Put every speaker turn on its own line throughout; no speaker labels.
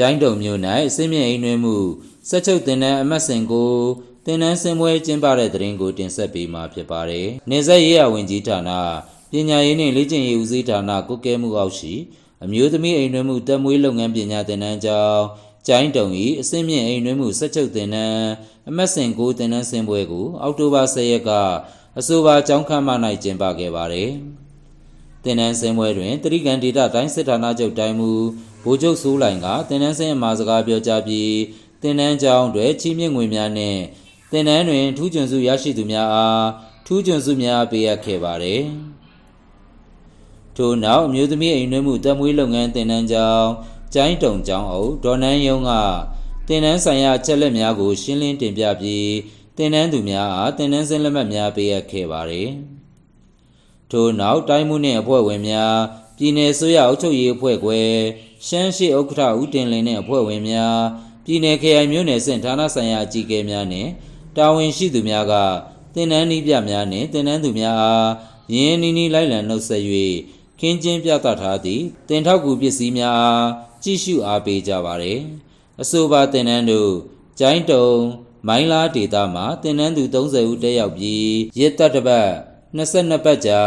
ကျိုင်းတုံမြို့၌အစင်းမြင့်အိမ်နှွေးမှုစက်ချုပ်တင်တဲ့အမတ်စင်ကိုတင်နန်းစင်ပွဲကျင်းပတဲ့တဲ့ရင်ကိုတင်ဆက်ပေးမှာဖြစ်ပါတယ်။နေဆက်ရေးရဝင်ကြီးဌာနပညာရေးနှင့်လေ့ကျင့်ရေးဦးစီးဌာနကုကဲမှုအောက်ရှိအမျိုးသမီးအိမ်နှွေးမှုတက်မွေးလုပ်ငန်းပညာသင်တန်းကျောင်းကျိုင်းတုံ၏အစင်းမြင့်အိမ်နှွေးမှုစက်ချုပ်တင်နန်းအမတ်စင်ကိုတင်နန်းစင်ပွဲကိုအောက်တိုဘာ10ရက်ကအဆိုပါကျောင်းခန်းမ၌ကျင်းပခဲ့ပါတယ်။တင်နန်းစင်ပွဲတွင်တရိကန်ဒေတာတိုင်းစစ်ဌာနချုပ်တိုင်းမူ ဗိုလ်ချုပ်စိုးလိုင်ကတင်နန်းစင်အမှာစကားပြောကြားပြီးတင်နန်းကျောင်းတွင်ချီးမြှင့်ငွေများနှင့်တင်နန်းတွင်ထူးချွန်စုရရှိသူများအားထူးချွန်စုများပေးအပ်ခဲ့ပါသည်ထို့နောက်အမျိုးသမီးအိမ်နှွေးမှုတက်မွေးလုပ်ငန်းတင်နန်းကျောင်းကျိုင်းတုံကျောင်းအုပ်ဒေါ်နန်းယုံကတင်နန်းဆိုင်ရာအချက်လက်များကိုရှင်းလင်းတင်ပြပြီးတင်နန်းသူများအားတင်နန်းစင်လက်မှတ်များပေးအပ်ခဲ့ပါသည်ထို့နောက်တိုင်းမှုနှင့်အဖွဲ့ဝင်များပြည်내ဆိုရအုပ်ချုပ်ရေးအဖွဲ့ခွဲ ရှမ်းရှိဥက္ကဋ္ဌဦးတင်လင်းနှင့်အဖွဲ့ဝင်များပြည်내ခရိုင်မြို့နယ်စင်ဌာနဆိုင်ရာအကြီးအကဲများနှင့်တာဝန်ရှိသူများကတင်နန်းနီးပြများနှင့်တင်နန်းသူများအားရင်းရင်းနှီးနှီးလိုက်လံနှုတ်ဆက်၍ခင်းကျင်းပြသထားသည့်တင်ထောက်ကူပစ္စည်းများအားကြည့်ရှုအားပေးကြပါသည်အဆိုပါတင်နန်းတို့ကျိုင်းတုံမိုင်းလားဒေတာမှတင်နန်းသူ30ဦးတက်ရောက်ပြီးရစ်တပ်တစ်ပတ်22ပတ်ကြာ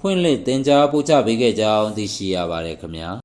ဖွင့်လှစ်တင် जा ပို့ချပေးခဲ့ကြောင်းသိရှိရပါတယ်ခင်ဗျာ